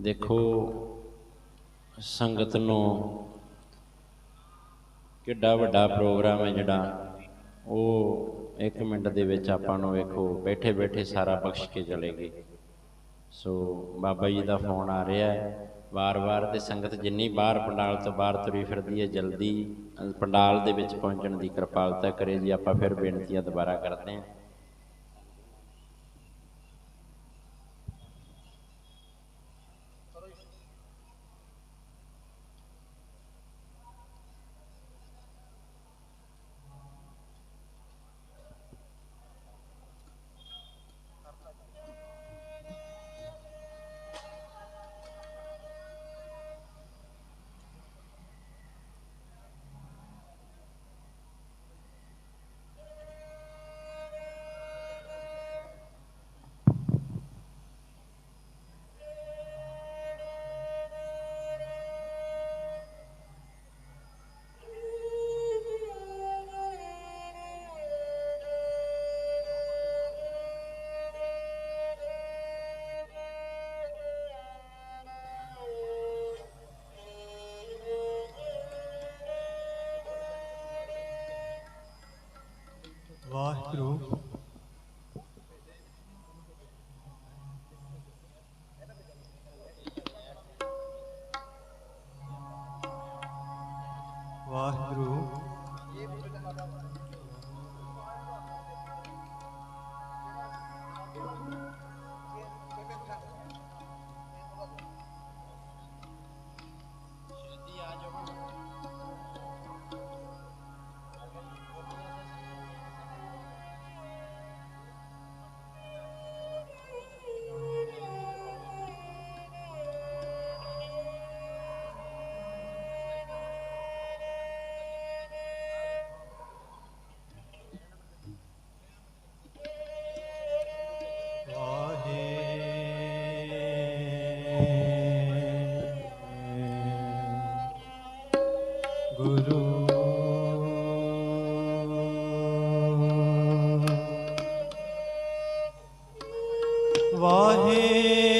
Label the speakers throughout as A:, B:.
A: ਦੇਖੋ, ਸੰਗਤ ਨੂੰ ਕਿੱਡਾ ਵੱਡਾ ਪ੍ਰੋਗਰਾਮ ਹੈ ਜਿਹੜਾ। ਉਹ 1 ਮਿੰਟ ਦੇ ਵਿੱਚ ਆਪਾਂ ਨੂੰ ਵੇਖੋ ਬੈਠੇ ਬੈਠੇ ਸਾਰਾ ਬਖਸ਼ ਕੇ ਚਲੇ ਗਏ ਸੋ, ਬਾਬਾ ਜੀ ਦਾ ਫੋਨ ਆ ਰਿਹਾ ਹੈ। ਵਾਰ-ਵਾਰ ਤੇ ਸੰਗਤ ਜਿੰਨੀ ਬਾਹਰ ਪੰਡਾਲ ਤੋਂ ਬਾਹਰ ਤੁਰੀ ਫਿਰਦੀ ਹੈ, ਜਲਦੀ ਪੰਡਾਲ ਦੇ ਵਿੱਚ ਪਹੁੰਚਣ ਦੀ ਕਿਰਪਾਲਤਾ ਕਰੇ ਜੀ। ਆਪਾਂ ਫਿਰ ਬੇਨਤੀਆਂ ਦੁਬਾਰਾ ਕਰਦੇ ਹਾਂ।
B: ਵਾਹੇ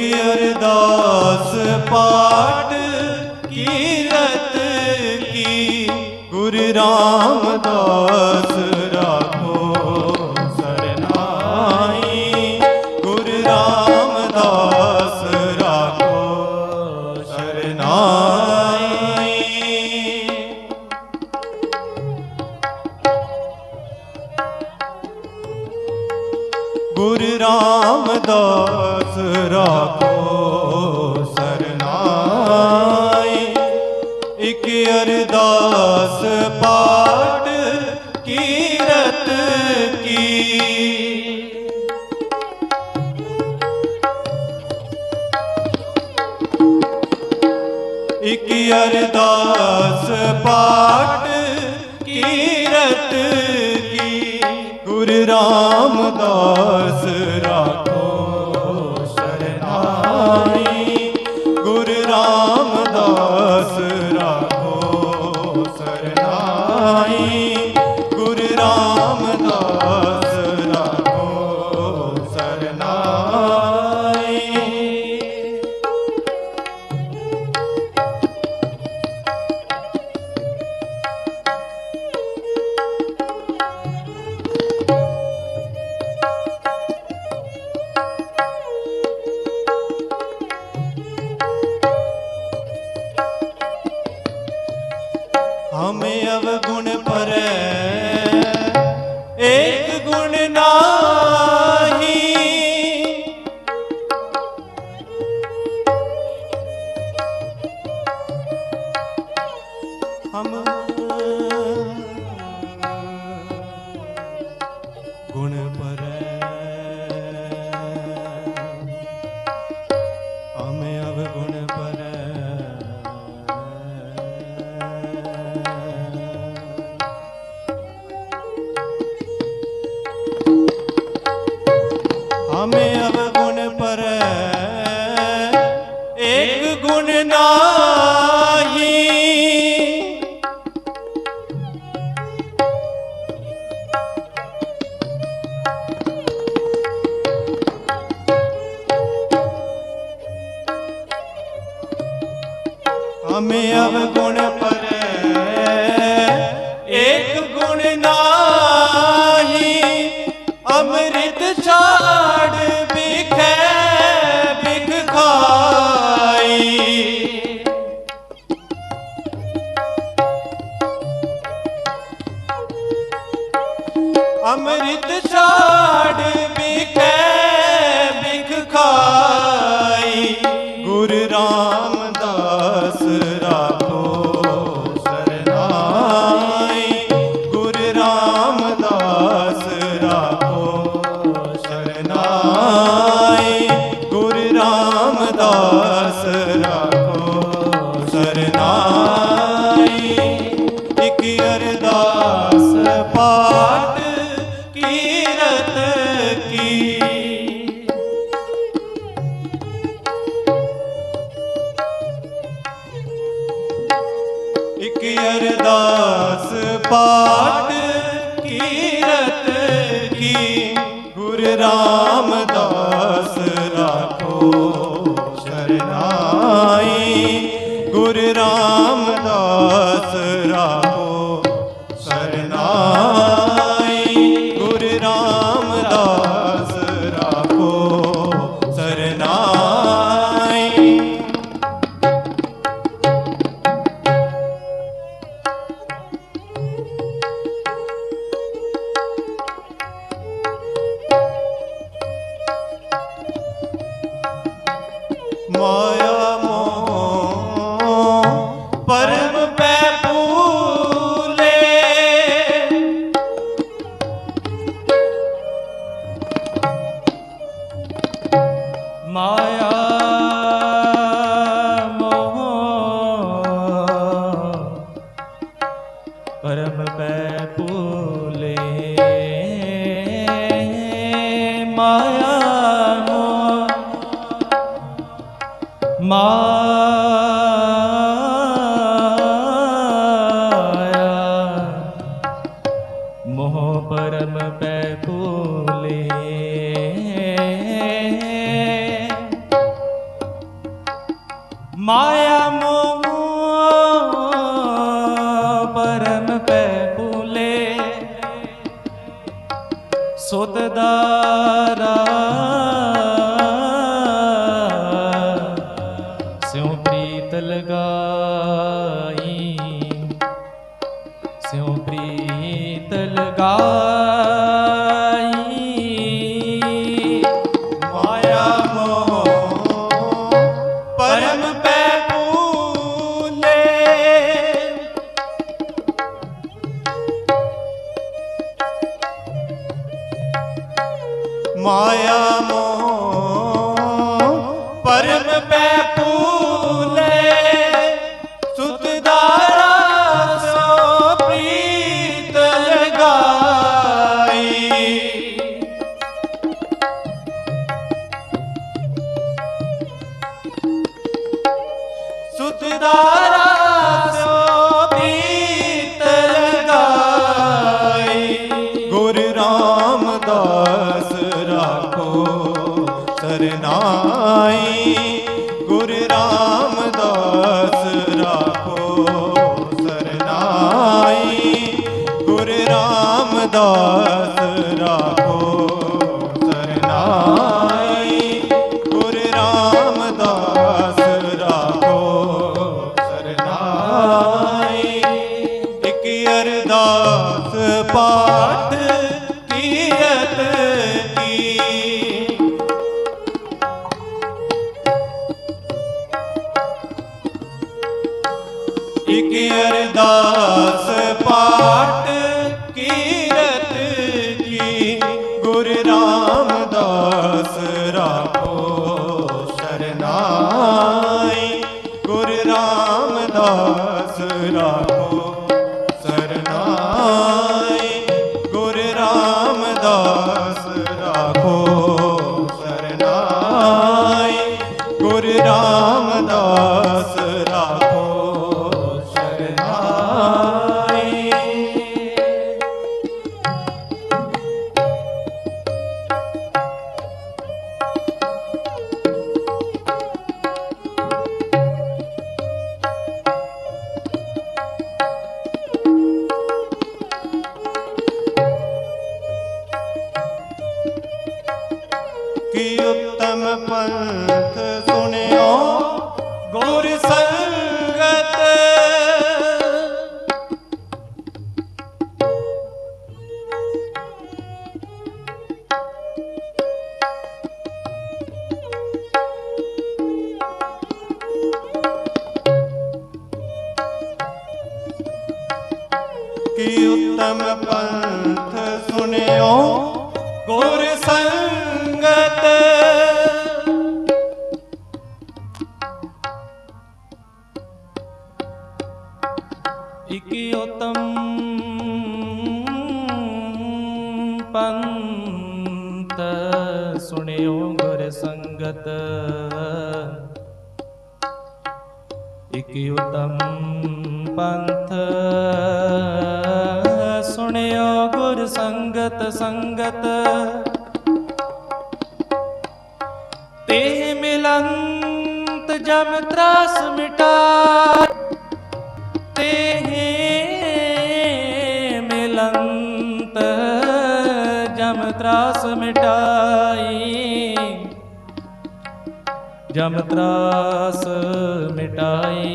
B: ਇਕ ਅਰਦਾਸ ਪਾਠ ਕੀਰਤ ਕੀ। ਗੁਰ ਰਾਮਦਾਸ ਗੁਰ ਰਾਮਦਾਸ ਰਾਖੋ ਸਰਨਾਈ। ਇਕ ਅਰਦਾਸ ਪਾਠ ਕੀਰਤ ਕੀ। ਇਕ ਅਰਦਾਸ ਪਾਠ ਕੀ શરણા ਹਮੇ ਅਵਗੁਣ ਪਰੈ। ਏਕ ਗੁਣ ਨਾਹੀ ਅੰਮ੍ਰਿਤ ਛਾੜ ਬਿਖੈ ਬਿਖ ਖਾਈ। ਅੰਮ੍ਰਿਤ ਛਾੜ ਰਾਖੋ ਸਰਨਾਈ ਇਕ ਅਰਦਾਸ ਪਾਠ ਕੀਰਤ ਕੀ ਇਕ ਅਰਦਾਸ ਪਾਠ ਕੀਰਤ ਕੀ ਗੁਰ ਰਾਮਦਾਸ ਰਾਖੋ ਮਾਇਆ ਮੋਹ ਪਰਮ ਪੈ
C: ਭੂਲੇ ਸੁਤ ਦਾਰਾ। ਸਿਉ ਪ੍ਰੀਤ ਲਗਾਈ। ਸਿਉ ਪ੍ਰੀਤ ਲਗਾਈ
B: ਪਰਮ ਪੈ ਪੂਲੇ ਸੁਤ ਦਾਰਾ ਸੋ ਪ੍ਰੀਤ ਲਗਾਈ ਸੁਤਦਾਰਾ ਸੋ ਪ੍ਰੀਤ ਲਗਾਈ ਗੁਰ ਰਾਮਦਾਸ ਰਾਖੋ। ਸਰਨਾਈ ਗੁਰ ਰਾਮਦਾਸ ਰਾਖੋ। ਸਰਨਾਈ ਗੁਰ ਰਾਮਦਾਸ ਰਾਖੋ। ਸਰਨਾਈ ਗੁਰ ਰਾਮਦਾਸ ਰਾਖੋ। ਸਰਨਾਈ ਪਾਠ ਸੰਗਤ।
C: ਇਕ ਉਤਮ ਪੰਥ। ਸੁਣਿਓ ਗੁਰ ਸੰਗਤ ਸੰਗਤ। ਤੇ ਮਿਲੰਤ ਜਮ ਤਰਾਸ ਮਿਟਾ। ਤੇ ਮਿਲੰਤ ਜਮ ਤਰਾਸ ਮਿਟਾ। ਜਮ ਤਰਾਸ ਮਿਟਾਈ